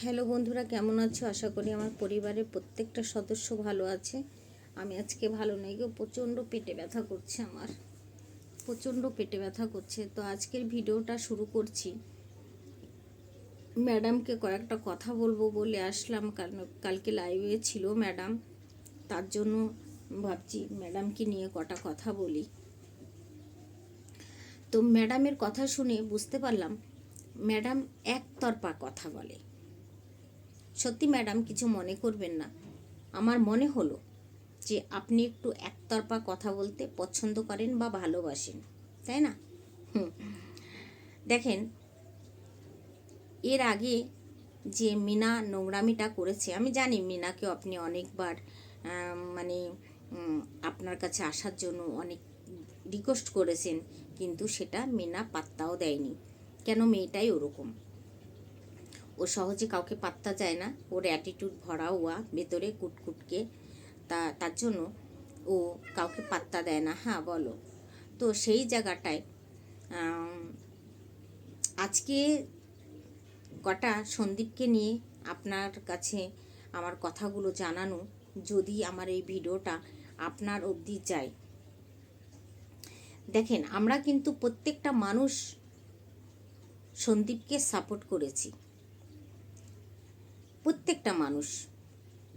Hello বন্ধুরা, কেমন আছো? আশা করি আমার পরিবারের প্রত্যেকটা সদস্য ভালো আছে। আমি আজকে ভালো নেই গো, প্রচণ্ড পেটে ব্যথা করছে আমার। প্রচণ্ড পেটে ব্যথা করছে। তো আজকের ভিডিওটা শুরু করছি। ম্যাডামকে কয়েকটা কথা বলব বলে আসলাম। কারণ কালকে লাইভে ছিল ম্যাডাম। তার জন্য ভাবছি ম্যাডামকে নিয়ে কটা কথা বলি। তো ম্যাডামের কথা শুনে বুঝতে পারলাম, ম্যাডাম একতরফা কথা বলে। সত্যি ম্যাডাম কিছু মনে করবেন না। আমার মনে হলো যে আপনি একটু একতরফা কথা বলতে পছন্দ করেন বা ভালোবাসেন, তাই না? দেখেন, এর আগে যে মিনা নোংরামিটা করেছে, আমি জানি মিনাকেও আপনি অনেকবার মানে আপনার কাছে আসার জন্য অনেক রিকোয়েস্ট করেছেন, কিন্তু সেটা মিনা পাত্তাও দেয়নি। কেন মেয়েটাই ওরকম? ও সহজে কাউকে পাত্তা যায় না। ওর অ্যাটিটিউড ভরা ওয়া, ভেতরে কুটকুটকে। তা, তার জন্য ও কাউকে পাত্তা দেয় না। হ্যাঁ বলো। তো সেই জায়গাটায় আজকে কটা সন্দীপকে নিয়ে আপনার কাছে আমার কথাগুলো জানানো, যদি আমার এই ভিডিওটা আপনার অবধি যায়। দেখেন, আমরা কিন্তু প্রত্যেকটা মানুষ সন্দীপকে সাপোর্ট করেছি। প্রত্যেকটা মানুষ,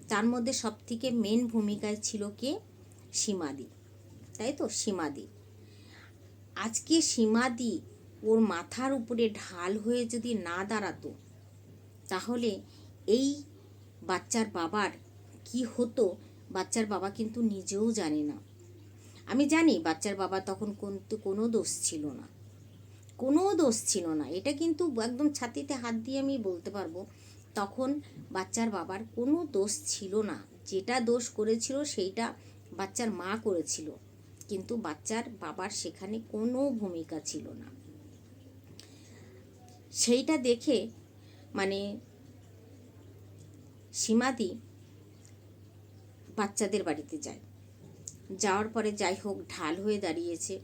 তার মধ্যে সবথেকে মেন ভূমিকায় ছিল কে? সীমাদি। তাই তো? সীমাদি। আজকে সীমাদি ওর মাথার উপরে ঢাল হয়ে যদি না দাঁড়াতো, তাহলে এই বাচ্চার বাবার কি হতো? বাচ্চার বাবা কিন্তু নিজেও জানে না। আমি জানি বাচ্চার বাবা তখন কিন্তু কোনো দোষ ছিল না। কোনো দোষ ছিল না। এটা কিন্তু একদম ছাতিতে হাত দিয়ে আমি বলতে পারব। তখন বাচ্চার বাবার কোনো দোষ ছিল না। যেটা দোষ করেছিল সেইটা বাচ্চার মা করেছিল। কিন্তু বাচ্চার বাবার সেখানে কোনো ভূমিকা ছিল না। সেইটা দেখে মানে সীমাদি বাচ্চাদের বাড়িতে যায়। যাওয়ার পরে যাই হোক, ঢাল হয়ে দাঁড়িয়েছে।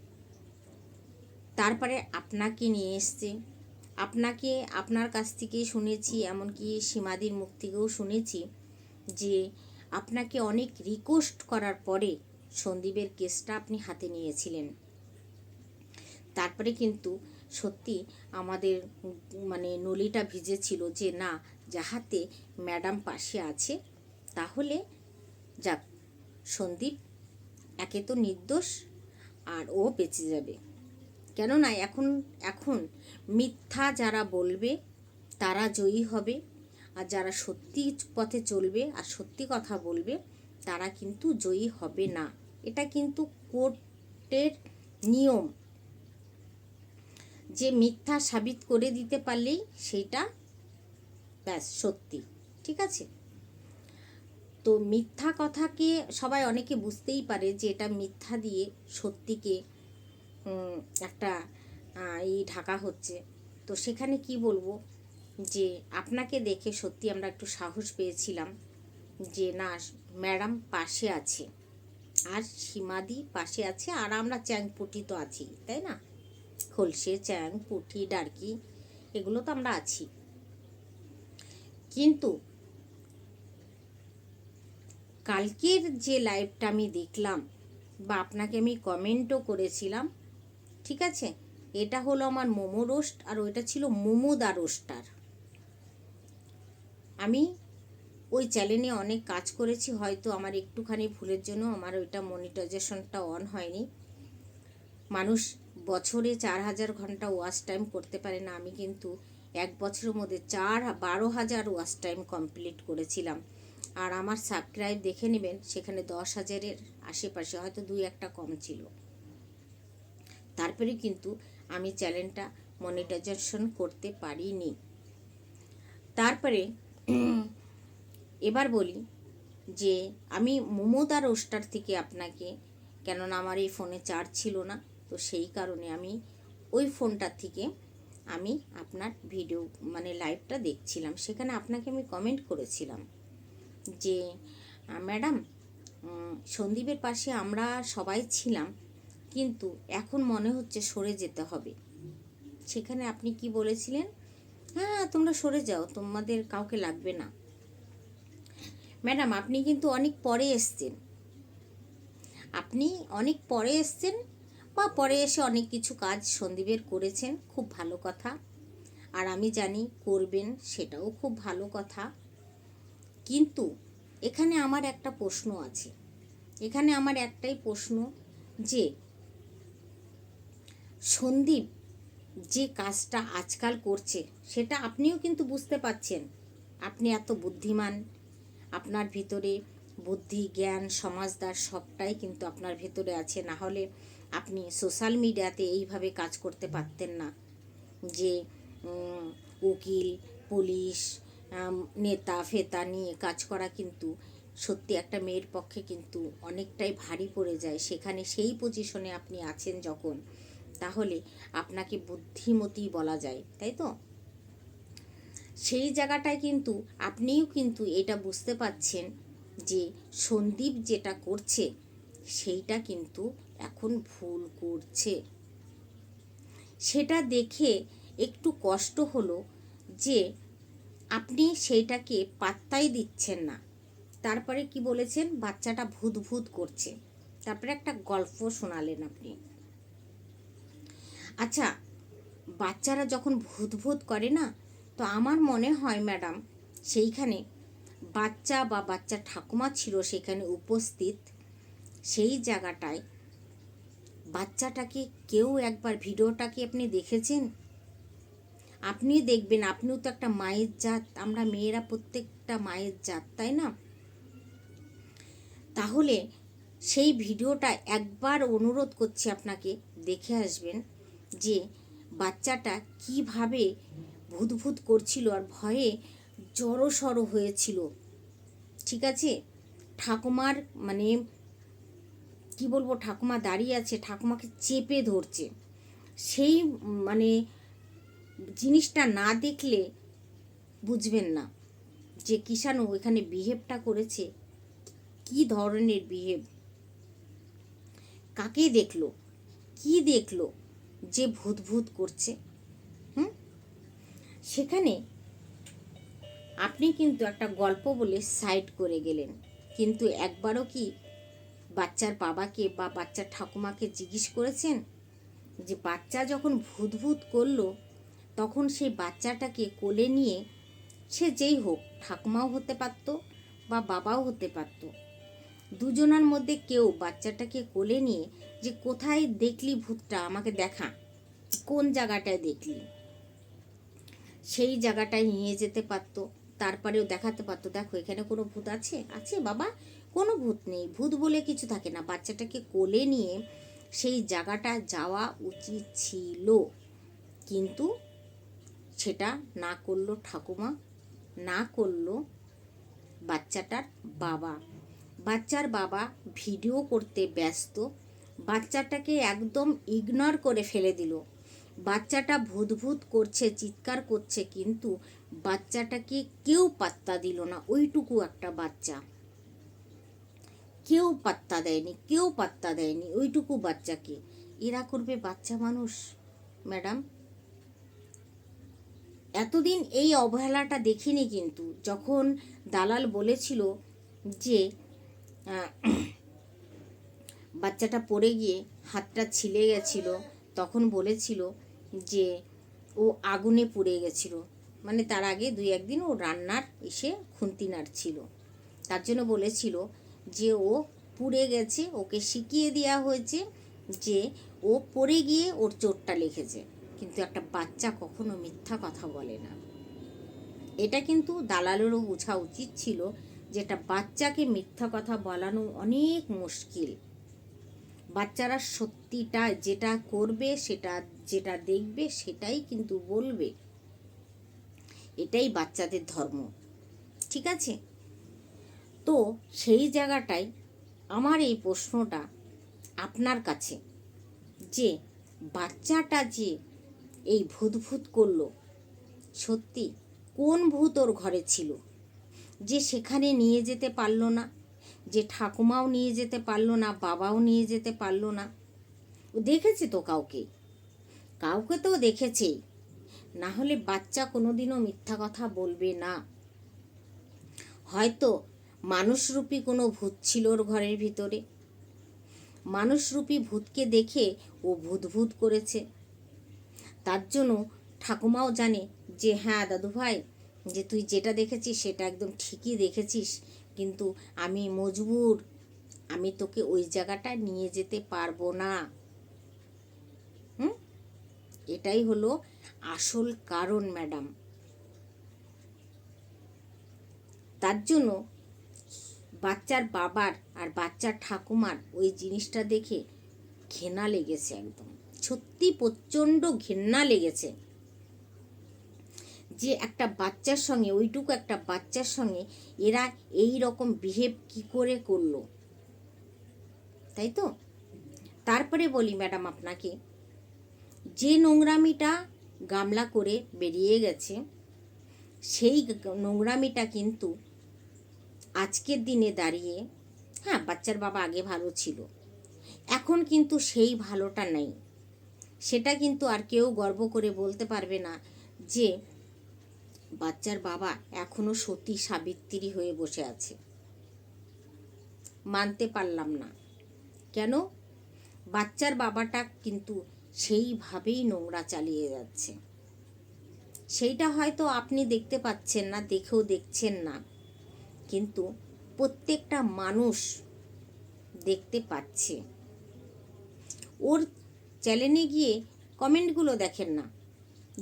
তারপরে আপনাকে নিয়ে এসছে। আপনাকে, আপনার কাছ থেকে শুনেছি, এমনকি সীমাদির মুখ থেকেও শুনেছি যে আপনাকে অনেক রিকোয়েস্ট করার পরে সন্দীপের কেসটা আপনি হাতে নিয়েছিলেন। তারপরে কিন্তু সত্যি আমাদের মানে নলিটা ভিজেছিল যে না যাহাতে ম্যাডাম পাশে আছে, তাহলে যাক, সন্দীপ একে তো নির্দোষ আর ও বেঁচে যাবে। কেননা এখন এখন মিথ্যা যারা বলবে, তারা জয়ী হবে। আর যারা সত্যি পথে চলবে আর সত্যি কথা বলবে, তারা কিন্তু জয়ী হবে না। এটা কিন্তু কোর্টের নিয়ম। যে মিথ্যা সাবিত করে দিতে পারলেই সেইটা ব্যাস সত্যি, ঠিক আছে? তো মিথ্যা কথাকে সবাই অনেকে বুঝতেই পারে যে এটা মিথ্যা দিয়ে সত্যিকে একটা এই ঢাকা হচ্ছে। তো সেখানে কি বলব? যে আপনাকে দেখে সত্যি আমরা একটু সাহস পেয়েছিলাম যে না, ম্যাডাম পাশে আছে। আর সীমাদি পাশে আছে, আর আমরা চ্যাংপুটি তো আছি, তাই না? খলসে, চ্যাং, পুঁটি, ডারকি, এগুলো তো আমরা আছি। কিন্তু কালকের যে লাইভটা আমি দেখলাম বা আপনাকে আমি কমেন্টও করেছিলাম ঠিক আছে? এটা হলো আমার মোমো রোস্ট আর ওইটা ছিল মোমোদা রোস্টার। আমি ওই চ্যানেলে অনেক কাজ করেছি, হয়তো আমার একটুখানি ভুলের জন্য আমার ওইটা মনিটাইজেশনটা অন হয়নি। মানুষ বছরে চার হাজার ঘণ্টা ওয়াচ টাইম করতে পারে না, আমি কিন্তু এক বছরের মধ্যে চার, বারো হাজার ওয়াচ টাইম কমপ্লিট করেছিলাম। আর আমার সাবস্ক্রাইব দেখে নেবেন, সেখানে দশ হাজারের আশেপাশে হয়তো দুই একটা কম ছিল। তারপরে কিন্তু আমি চ্যানেলটা মনিটাইজেশন করতে পারিনি। তারপরে এবার বলি যে আমি মমতা রোস্টার থেকে আপনাকে, কেননা আমার এই ফোনে চার্জ ছিল না, তো সেই কারণে আমি ওই ফোনটার থেকে আমি আপনার ভিডিও মানে লাইভটা দেখছিলাম। সেখানে আপনাকে আমি কমেন্ট করেছিলাম যে ম্যাডাম সন্দীপের পাশে আমরা সবাই ছিলাম কিন্তু এখন মনে হচ্ছে সরে যেতে হবে। সেখানে আপনি কি বলেছিলেন? হ্যাঁ তোমরা সরে যাও, তোমাদের কাউকে লাগবে না। ম্যাডাম, আপনি কিন্তু অনেক পরে এসছেন। আপনি অনেক পরে এসছেন বা পরে এসে অনেক কিছু কাজ সন্দীপের করেছেন, খুব ভালো কথা। আর আমি জানি করবেন, সেটাও খুব ভালো কথা। কিন্তু এখানে আমার একটা প্রশ্ন আছে। এখানে আমার একটাই প্রশ্ন যে সন্দীপ যে কাজটা আজকাল করছে, সেটা আপনিও কিন্তু বুঝতে পাচ্ছেন আপনি এত বুদ্ধিমান, আপনার ভিতরে বুদ্ধি, জ্ঞান, সমাজদার সবটাই কিন্তু আপনার ভেতরে আছে। না হলে আপনি সোশ্যাল মিডিয়াতে এইভাবে কাজ করতে পারতেন না যে উকিল, পুলিশ নেতা, ফেতা নিয়ে কাজ করা কিন্তু সত্যি একটা মেয়ের পক্ষে কিন্তু অনেকটাই ভারী পড়ে যায়। সেখানে সেই পজিশনে আপনি আছেন যখন। তাহলে আপনাকে বুদ্ধিমতী বলা যায়, তাই তো? সেই জায়গাটায় কিন্তু আপনিও কিন্তু এটা বুঝতে পাচ্ছেন যে সন্দীপ যেটা করছে, সেইটা কিন্তু এখন ভুল করছে। সেটা দেখে একটু কষ্ট হলো যে আপনি সেইটাকে পাত্তাই দিচ্ছেন না। তারপরে কি বলেছেন? বাচ্চাটা ভূত ভূত করছে। তারপরে একটা গল্প শোনালেন আপনি। আচ্ছা বাচ্চারা যখন ভূত ভূত করে না, তো আমার মনে হয় ম্যাডাম, সেইখানে বাচ্চা বা বাচ্চা ঠাকুমা ছিল সেখানে উপস্থিত, সেই জায়গাটায় বাচ্চাটাকে কেউ একবার ভিডিওটা কি আপনি দেখেছেন? আপনি দেখবেন, আপনিও তো একটা মায়ের জাত, আমরা মেয়েরা প্রত্যেকটা মায়ের জাত, তাই না? তাহলে সেই ভিডিওটা একবার অনুরোধ করছি আপনাকে, দেখে আসবেন। যে বাচ্চাটা কীভাবে ভূত ভূত করছিল আর ভয়ে জড়সড় হয়েছিল। ঠিক আছে? ঠাকুমার মানে কি বলব, ঠাকুমা দাঁড়িয়ে আছে, ঠাকুমাকে চেপে ধরছে। সেই মানে জিনিসটা না দেখলে বুঝবেন না যে কিষাণু এখানে বিহেভটা করেছে। কি ধরনের বিহেভ? কাকে দেখল? কি দেখল? যে ভূত ভূত করছে, হুম? সেখানে আপনি কিন্তু একটা গল্প বলে সাইড করে গেলেন। কিন্তু একবারও কি বাচ্চার বাবাকে বা বাচ্চার ঠাকুমাকে জিজ্ঞেস করেছেন? যে বাচ্চা যখন ভূত ভূত করল, তখন সেই বাচ্চাটাকে কোলে নিয়ে সে যেই হোক, ঠাকুমাও হতে পারত বা বাবাও হতে পারত। দুজনার মধ্যে কেউ বাচ্চাটাকে কোলে নিয়ে যে কোথায় দেখলি ভূতটা, আমাকে দেখা। কোন জায়গাটায় দেখলি? সেই জায়গাটায় নিয়ে যেতে পারতো, তারপরেও দেখাতে পারতো। দেখো, এখানে কোনো ভূত আছে? আছে বাবা, কোনো ভূত নেই। ভূত বলে কিছু থাকে না। বাচ্চাটাকে কোলে নিয়ে সেই জায়গাটা যাওয়া উচিত ছিল। কিন্তু সেটা না করল ঠাকুমা, না করল বাচ্চাটার বাবা। বাচ্চার বাবা ভিডিও করতে ব্যস্ত, বাচ্চাটাকে একদম ইগনোর করে ফেলে দিল। বাচ্চাটা ভূত ভূত করছে, চিৎকার করছে, কিন্তু বাচ্চাটাকে কেউ পাত্তা দিল না। ওইটুকু একটা বাচ্চা। কেউ পাত্তা দেয়নি, কেউ পাত্তা দেয়নি ওইটুকু বাচ্চাকে। এরা করবে বাচ্চা মানুষ, ম্যাডাম। এতদিন এই অবহেলাটা দেখিনি কিন্তু। যখন দালাল বলেছিল যে বাচ্চাটা পড়ে গিয়ে হাতটা ছিলে গেছিল, তখন বলেছিল যে ও আগুনে পুড়ে গেছিল। মানে তার আগে দুই একদিন ও রান্নার এসে খুন্তি নাড়ছিল তার জন্য বলেছিল যে ও পুড়ে গেছে, ওকে শিখিয়ে দেওয়া হয়েছে যে ও পড়ে গিয়ে ওর চোটটা লিখেছে। কিন্তু একটা বাচ্চা কখনো মিথ্যা কথা বলে না। এটা কিন্তু দালালেরও বোঝা উচিত ছিল যে একটা বাচ্চাকে মিথ্যা কথা বলানো অনেক মুশকিল। বাচ্চারা সত্যিটা যেটা করবে, সেটা যেটা দেখবে, সেটাই কিন্তু বলবে। এটাই বাচ্চাদের ধর্ম। ঠিক আছে? তো সেই জায়গাটায় আমার এই প্রশ্নটা আপনার কাছে যে বাচ্চাটা যে এই ভূত ভূত করল, সত্যি কোন ভূত ওর ঘরে ছিল? যে সেখানে নিয়ে যেতে পারল না, যে ঠাকুমাও নিয়ে যেতে পারল না, বাবাও নিয়ে যেতে পারল না। ও দেখেছে তো কাউকে? কাউকে তো দেখেছেই না হলে বাচ্চা কোনোদিনও মিথ্যা কথা বলবে না। হয়তো মানুষরূপী কোনো ভূত ছিল ওর ঘরের ভিতরে। মানুষরূপী ভূতকে দেখে ও ভূত ভূত করেছে। তার জন্য ঠাকুমাও জানে যে হ্যাঁ দাদু ভাই যে তুই যেটা দেখেছিস সেটা একদম ঠিকই দেখেছিস, কিন্তু আমি মজবুর। আমি তোকে ওই জায়গাটা নিয়ে যেতে পারব না। হুম? এটাই হলো আসল কারণ, ম্যাডাম। তার জন্য বাচ্চার বাবার আর বাচ্চার ঠাকুমার ওই জিনিসটা দেখে ঘেনা লেগেছে একদম। সত্যি প্রচণ্ড ঘেন্না লেগেছে। যে একটা বাচ্চার সঙ্গে, ওইটুকু একটা বাচ্চার সঙ্গে এরা এই রকম বিহেভ কি করে করল? তাই তো? তারপরে বলি ম্যাডাম আপনাকে, যে নোংরামিটা গামলা করে বেরিয়ে গেছে, সেই নোংরামিটা কিন্তু আজকের দিনে দাঁড়িয়ে হ্যাঁ বাচ্চার বাবা আগে ভালো ছিল, এখন কিন্তু সেই ভালোটা নেই। সেটা কিন্তু আর কেউ গর্ব করে বলতে পারবে না যে বাচ্চার বাবা এখনও সতী সাবিত্রী হয়ে বসে আছে। মানতে পারলাম না। কেন? বাচ্চার বাবাটা কিন্তু সেইভাবেই নোংরা চালিয়ে যাচ্ছে। সেইটা হয়তো আপনি দেখতে পাচ্ছেন না, দেখেও দেখছেন না। কিন্তু প্রত্যেকটা মানুষ দেখতে পাচ্ছে। ওর চ্যানেলে গিয়ে কমেন্টগুলো দেখেন না।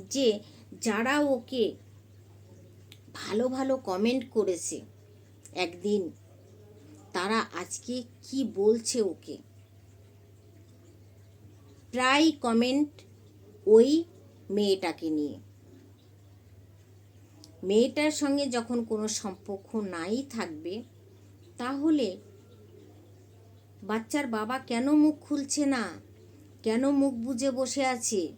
যে যারা ওকে ভালো ভালো কমেন্ট করেছে। একদিন তারা আজকে কি বলছে ওকে? প্রায় কমেন্ট ওই মেয়েটাকে নিয়ে। মেয়েটার সঙ্গে যখন কোনো সম্পর্ক নাই থাকবে, তাহলে বাচ্চার বাবা কেন মুখ খুলছে না? কেন মুখ বুজে বসে আছে?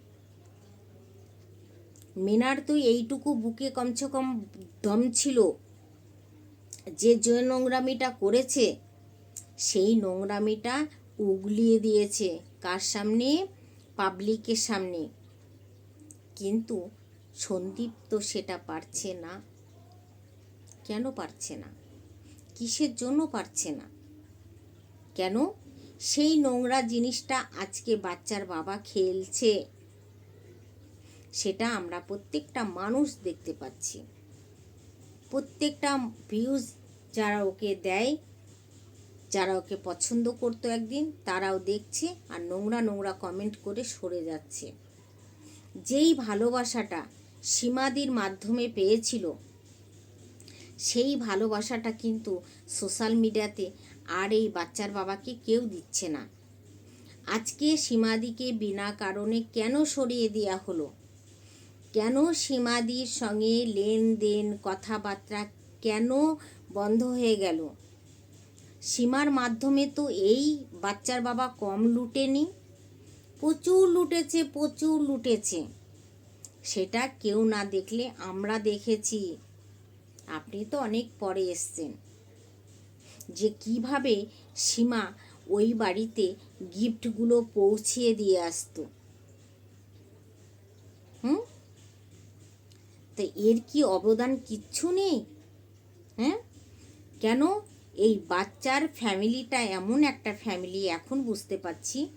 মিনার তো এইটুকু বুকে কমসে কম দম ছিল। যে যে নোংরামিটা করেছে, সেই নোংরামিটা উগলিয়ে দিয়েছে কার সামনে? পাবলিকের সামনে। কিন্তু সন্দীপ তো সেটা পারছে না। কেন পারছে না? কিসের জন্য পারছে না? কেন? সেই নোংরা জিনিসটা আজকে বাচ্চার বাবা খেলছে। সেটা আমরা প্রত্যেকটা মানুষ দেখতে পাচ্ছি। প্রত্যেকটা ভিউজ যারা ওকে দেয়, যারা ওকে পছন্দ করতো একদিন, তারাও দেখছে আর নোংরা নোংরা কমেন্ট করে সরে যাচ্ছে। যেই ভালোবাসাটা সীমাদির মাধ্যমে পেয়েছিল, সেই ভালোবাসাটা কিন্তু সোশ্যাল মিডিয়াতে আর এই বাচ্চার বাবাকে কেউ দিচ্ছে না। আজকে সীমাদিকে বিনা কারণে কেন সরিয়ে দেওয়া হলো? কেন সীমাদির সঙ্গে লেনদেন কথাবার্তা কেন বন্ধ হয়ে গেল? সীমার মাধ্যমে তো এই বাচ্চার বাবা কম লুটেনি। প্রচুর লুটেছে প্রচুর লুটেছে। সেটা কেউ না দেখলে আমরা দেখেছি। আপনি তো অনেক পরে এসছেন। যে কীভাবে সীমা ওই বাড়িতে গিফটগুলো পৌঁছিয়ে দিয়ে আসতো। হুম? তো এর কি অবদান কিচ্ছু নেই? হ্যাঁ? কেন? এই বাচ্চার ফ্যামিলিটা এমন একটা ফ্যামিলি এখন বুঝতে পারছি।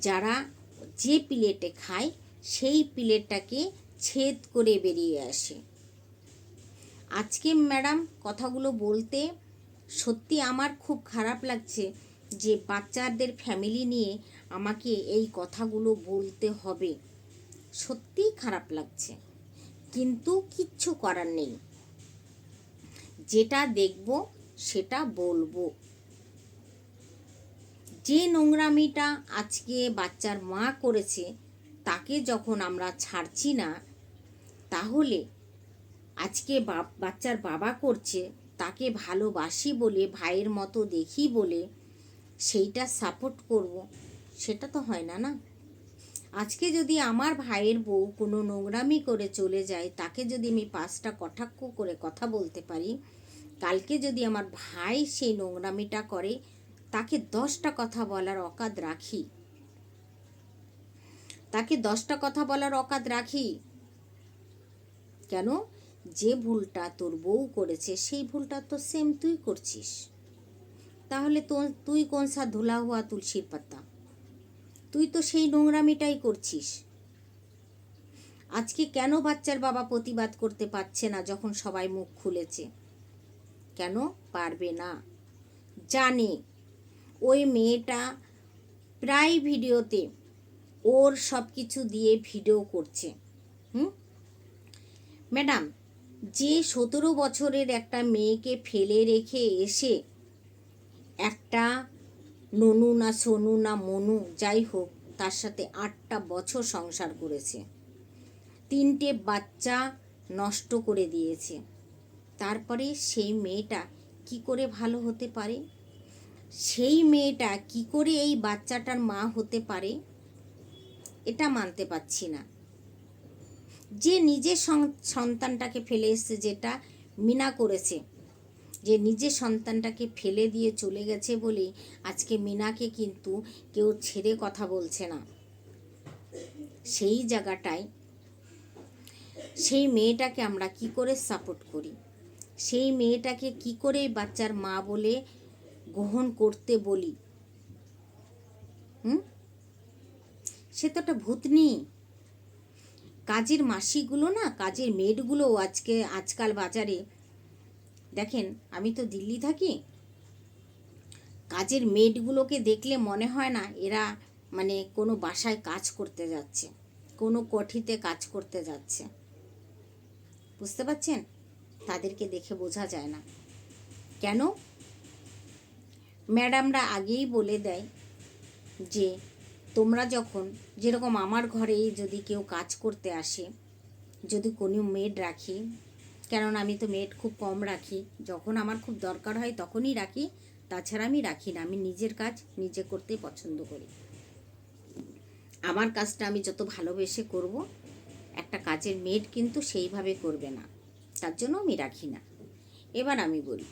যারা যে প্লেটে খায়, সেই প্লেটটাকে ছেদ করে বেরিয়ে আসে। আজকে ম্যাডাম কথাগুলো বলতে সত্যি আমার খুব খারাপ লাগছে যে বাচ্চাদের ফ্যামিলি নিয়ে আমাকে এই কথাগুলো বলতে হবে। সত্যিই খারাপ লাগছে। কিন্তু কিচ্ছু করার নেই। যেটা দেখব, সেটা বলব। যে নোংরামিটা আজকে বাচ্চার মা করেছে, তাকে যখন আমরা ছাড়ছি না, তাহলে আজকে বাচ্চার বাবা করছে, তাকে ভালোবাসি বলে, ভাইয়ের মতো দেখি বলে, সেইটা সাপোর্ট করব, সেটা তো হয় না না? আজকে যদি আমার ভাইয়ের বউ কোনো নোংরামি করে চলে যায়, তাকে যদি আমি পাঁচটা কটাক্ষ করে কথা বলতে পারি, কালকে যদি আমার ভাই সেই নোংরামিটা করে, তাকে দশটা কথা বলার অকাদ রাখি। তাকে দশটা কথা বলার অকাদ রাখি? কেন? যে ভুলটা তোর বউ করেছে, সেই ভুলটা তো সেম তুই করছিস। তাহলে তো তুই কোন সা ধুলা হুয়া তুলসীর পাতা? তুই তো সেই নোংরামিটাই করছিস। আজকে কেন বাচ্চার বাবা প্রতিবাদ করতে পারছে না যখন সবাই মুখ খুলেছে? কেন পারবে না? জানে, ওই মেয়েটা প্রায় ভিডিওতে ওর সব কিছু দিয়ে ভিডিও করছে। হুম? ম্যাডাম, যে সতেরো বছরের একটা মেয়েকে ফেলে রেখে এসে একটা ননু না সোনু না মনু, যাই হোক, তার সাথে আটটা বছর সংসার করেছে। তিনটে বাচ্চা নষ্ট করে দিয়েছে। তারপরে সেই মেয়েটা কি করে ভালো হতে পারে? সেই মেয়েটা কি করে এই বাচ্চাটার মা হতে পারে? এটা মানতে পারছি না। যে নিজের সন্তানটাকে ফেলে এসছে, যেটা মিনা করেছে যে নিজের সন্তানটাকে ফেলে দিয়ে চলে গেছে বলে আজকে মিনাকে কিন্তু কেউ ছেড়ে কথা বলছে না। সেই জায়গাটায় সেই মেয়েটাকে আমরা কি করে সাপোর্ট করি? সেই মেয়েটাকে কি করে বাচ্চার মা বলে গ্রহণ করতে বলি? হুম? সে তো একটা ভূতনি। কাজের মাসিগুলো না, কাজের মেয়েটগুলো আজকে, আজকাল বাজারে দেখেন, আমি তো দিল্লি থাকি। কাজের মেডগুলোকে দেখলে মনে হয় না এরা মানে কোনো বাসায় কাজ করতে যাচ্ছে, কোনো কঠিতে কাজ করতে যাচ্ছে। বুঝতে পারছেন? তাদেরকে দেখে বোঝা যায় না। কেন? ম্যাডামরা আগেই বলে দেয় যে, তোমরা যখন, যেরকম আমার ঘরে যদি কেউ কাজ করতে আসে, যদি কোনো মেড রাখি কেননা আমি তো মেড খুব কম রাখি। যখন আমার খুব দরকার হয় তখনই রাখি, তাছাড়া আমি রাখি না। আমি নিজের কাজ নিজে করতে পছন্দ করি। আমার কাজটা আমি যত ভালোবেসে করব, একটা কাজের মেড কিন্তু সেইভাবে করবে না। তার জন্য আমি রাখি না। এবার আমি বলি,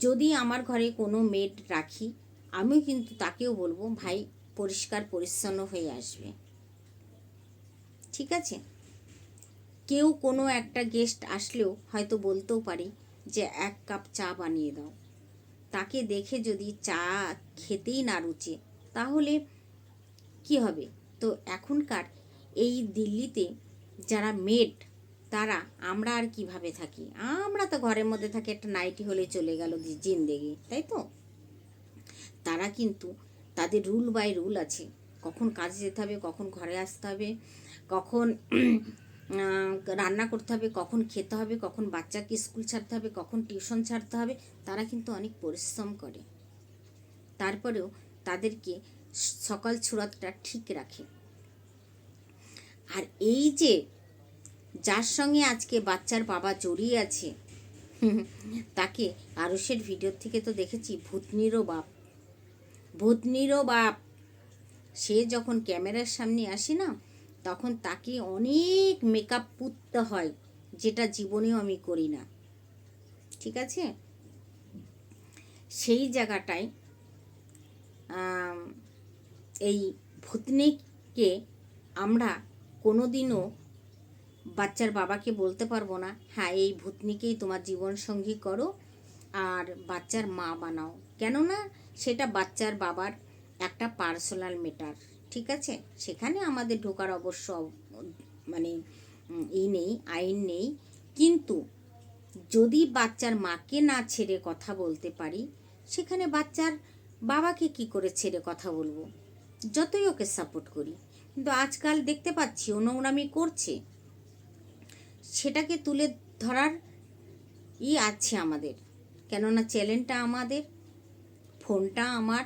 যদি আমার ঘরে কোনো মেড রাখি, আমিও কিন্তু তাকেও বলব, ভাই, পরিষ্কার, পরিচ্ছন্ন হয়ে আসবে। ঠিক আছে? কেউ কোনো একটা গেস্ট আসলেও হয়তো বলতেও পারি যে এক কাপ চা বানিয়ে দাও। তাকে দেখে যদি চা খেতেই না রুচে, তাহলে কি হবে? তো এখনকার এই দিল্লিতে যারা মেড তারা আমরা আর কীভাবে থাকি? আমরা তো ঘরের মধ্যে থাকি, একটা নাইটি হলে চলে গেল জিন্দেগি, তাই তো? তারা কিন্তু তাদের রুল বাই রুল আছে। কখন কাজে যেতে হবে, কখন ঘরে আসতে হবে, কখন রান্না করতে হবে, কখন খেতে হবে, কখন বাচ্চাকে স্কুল ছাড়তে হবে, কখন টিউশন ছাড়তে হবে, তারা কিন্তু অনেক পরিশ্রম করে। তারপরেও তাদেরকে সকাল ছুরাতটা ঠিক রাখে। আর এই যে, যার সঙ্গে আজকে বাচ্চার বাবা জড়িয়ে আছে, তাকে আরুষের ভিডিও থেকে তো দেখেছি, ভূতনিরও বাপ। ভূতনিরও বাপ। সে যখন ক্যামেরার সামনে আসে না তখন তাকে অনেক মেকআপ পুততে হয়, যেটা জীবনেও আমি করি না। ঠিক আছে? সেই জায়গাটায় এই ভূতনিকে আমরা কোনো দিনও বাচ্চার বাবাকে বলতে পারব না হ্যাঁ এই ভূতনিকেই তোমার জীবন সঙ্গী করো আর বাচ্চার মা বানাও। কেননা সেটা বাচ্চার বাবার একটা পার্সোনাল মেটার ঠিক আছে? সেখানে আমাদের ঢোকার অবশ্য মানে ই নেই, আইন নেই। কিন্তু যদি বাচ্চার মাকে না ছেড়ে কথা বলতে পারি, সেখানে বাচ্চার বাবাকে কি করে ছেড়ে কথা বলব? যতই ওকে সাপোর্ট করি। কিন্তু আজকাল দেখতে পাচ্ছি ও নোংরামি করছে। সেটাকে তুলে ধরার ই আছে আমাদের। কেননা চ্যানেলটা আমাদের, ফোনটা আমার,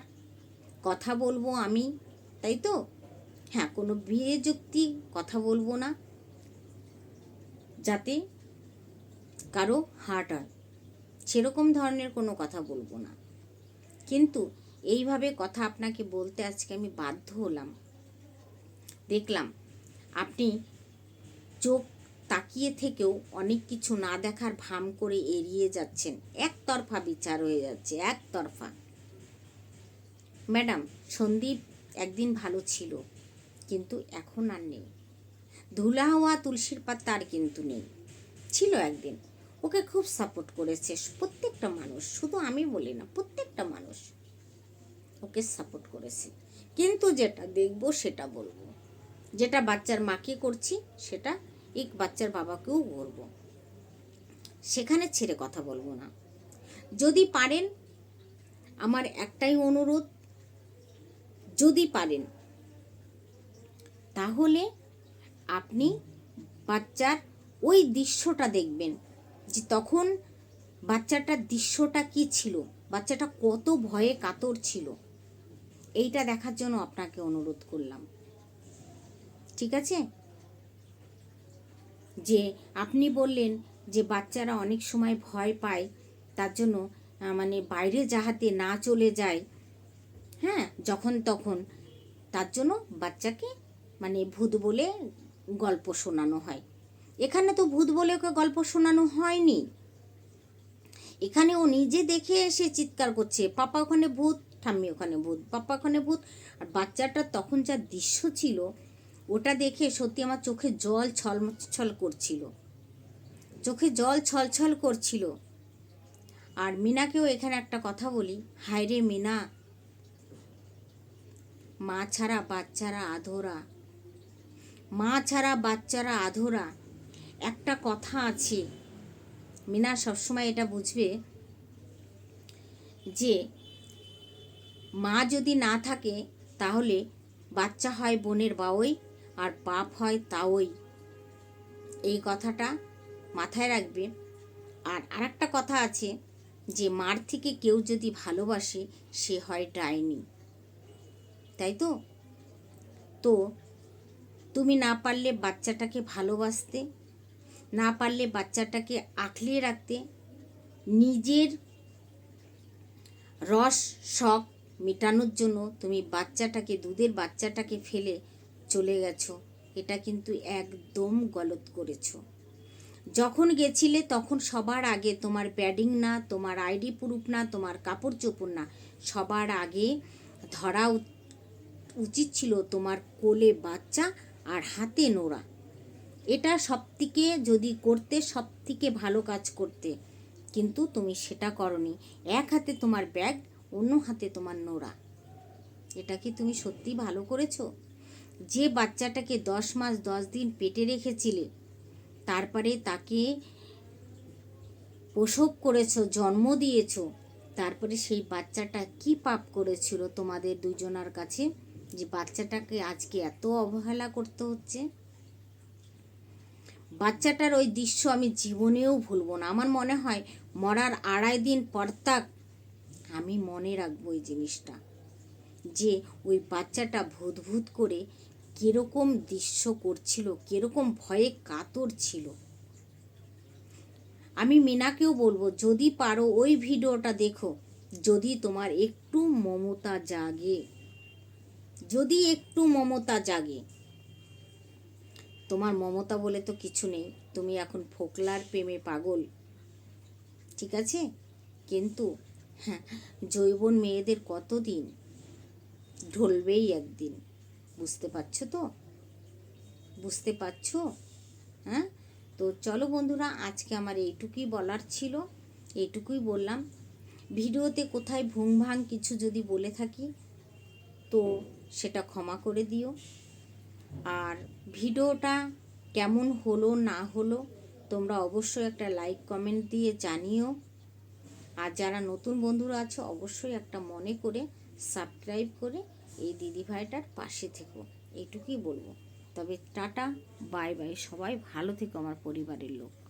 কথা বলব আমি তাই তো? হ্যাঁ কোনো বিয়ে যুক্তি কথা বলব না। যাতে কারও হার্ট হয় সেরকম ধরনের কোনো কথা বলব না। কিন্তু এইভাবে কথা আপনাকে বলতে আজকে আমি বাধ্য হলাম। দেখলাম আপনি চোখ তাকিয়ে থেকেও অনেক কিছু না দেখার ভাম করে এড়িয়ে যাচ্ছেন। একতরফা বিচার হয়ে যাচ্ছে, একতরফা। ম্যাডাম, সন্দীপ একদিন ভালো ছিল, কিন্তু এখন আর নেই। ধুলা হওয়া তুলসীর পাতা আর কিন্তু নেই। ছিল একদিন। ওকে খুব সাপোর্ট করেছে প্রত্যেকটা মানুষ, শুধু আমি বলি না, প্রত্যেকটা মানুষ ওকে সাপোর্ট করেছে। কিন্তু যেটা দেখব সেটা বলব। যেটা বাচ্চার মাকে করছি, সেটা এক বাচ্চার বাবাকেও করব। সেখানে ছেড়ে কথা বলব না। যদি পারেন, আমার একটাই অনুরোধ যদি পারেন। তাহলে আপনি বাচ্চার ওই দৃশ্যটা দেখবেন যে তখন বাচ্চাটার দৃশ্যটা কি ছিল? বাচ্চাটা কত ভয়ে কাতর ছিল? এইটা দেখার জন্য আপনাকে অনুরোধ করলাম। ঠিক আছে? যে আপনি বললেন যে বাচ্চারা অনেক সময় ভয় পায়, তার জন্য মানে বাইরে যাহাতে না চলে যায় হ্যাঁ যখন তখন। তার জন্য বাচ্চাকে মানে ভূত বলে গল্প শোনানো হয়। এখানে তো ভূত বলে ওকে গল্প শোনানো হয়নি। এখানে ও নিজে দেখে এসে চিৎকার করছে, পাপা ওখানে ভূত, ঠাম্মি ওখানে ভূত, পাপা ওখানে ভূত। আর বাচ্চাটার তখন যা দৃশ্য ছিল, ওটা দেখে সত্যি আমার চোখে জল ছলছল করছিল। চোখে জল ছলছল করছিল। আর মিনাকেও এখানে একটা কথা বলি, হায় রে মিনা মা ছাড়া বাচ্চারা আধোরা। মা ছাড়া বাচ্চারা আধোরা। একটা কথা আছে। মিনা সবসময় এটা বুঝবে যে, মা যদি না থাকে, তাহলে বাচ্চা হয় বোনের বাওই আর বাপ হয় তাওই। এই কথাটা মাথায় রাখবে। আর আরেকটা কথা আছে যে, মার থেকে কেউ যদি ভালোবাসে, সে হয় ডাইনি। তাই তো? তো তুমি না পারলে বাচ্চাটাকে ভালোবাসতে, না পারলে বাচ্চাটাকে আঁকলিয়ে রাখতে, নিজের রস, শখ মেটানোর জন্য তুমি বাচ্চাটাকে, দুধের বাচ্চাটাকে ফেলে চলে গেছো। এটা কিন্তু একদম গলত করেছ। যখন গেছিলে তখন সবার আগে তোমার প্যাডিং না, তোমার আইডি প্রুফ না, তোমার কাপড় চোপড় না, সবার আগে ধরা উচিত ছিল তোমার কোলে বাচ্চা আর হাতে নোড়া। এটা সবথেকে যদি করতে, সবথেকে ভালো কাজ করতে। কিন্তু তুমি সেটা করনি। এক হাতে তোমার ব্যাগ, অন্য হাতে তোমার নোড়া। এটা কি তুমি সত্যি ভালো করেছ? যে বাচ্চাটাকে দশ মাস, দশ দিন পেটে রেখেছিলে, তারপরে তাকে প্রসব করেছ, জন্ম দিয়েছ, তারপরে সেই বাচ্চাটা কি পাপ করেছিল তোমাদের দুজনার কাছে? যে বাচ্চাটাকে আজকে এত অবহেলা করতে হচ্ছে। বাচ্চাটার ওই দৃশ্য আমি জীবনেও ভুলবো না। আমার মনে হয় মরার আড়াই দিন পর তাক আমি মনে রাখব এই জিনিসটা, যে ওই বাচ্চাটা ভূত ভূত করে কীরকম দৃশ্য করছিল, কীরকম ভয়ে কাতর ছিল। আমি মিনাকেও বলব, যদি পারো ওই ভিডিওটা দেখো, যদি তোমার একটু মমতা জাগে। যদি একটু মমতা জাগে। তোমার মমতা বলে তো কিছু নেই। তুমি এখন ফোকলার প্রেমে পাগল। ঠিক আছে? কিন্তু হ্যাঁ জৈবন মেয়েদের কতদিন? ঢলবেই একদিন। বুঝতে পারছ তো? বুঝতে পারছ? হ্যাঁ? তো চলো বন্ধুরা, আজকে আমার এইটুকুই বলার ছিল। এইটুকুই বললাম। ভিডিওতে কোথায় ভুং ভাং কিছু যদি বলে থাকি, তো সেটা ক্ষমা করে দিও। আর ভিডিওটা কেমন হলো, না হলো, তোমরা অবশ্যই একটা লাইক, কমেন্ট দিয়ে জানিও। আর যারা নতুন বন্ধুরা আছো, অবশ্যই একটা মনে করে, সাবস্ক্রাইব করে এই দিদিভাইটার পাশে থেকো। এইটুকুই বলব। তবে টাটা, বাই বাই। সবাই ভালো থেকো আমার পরিবারের লোক।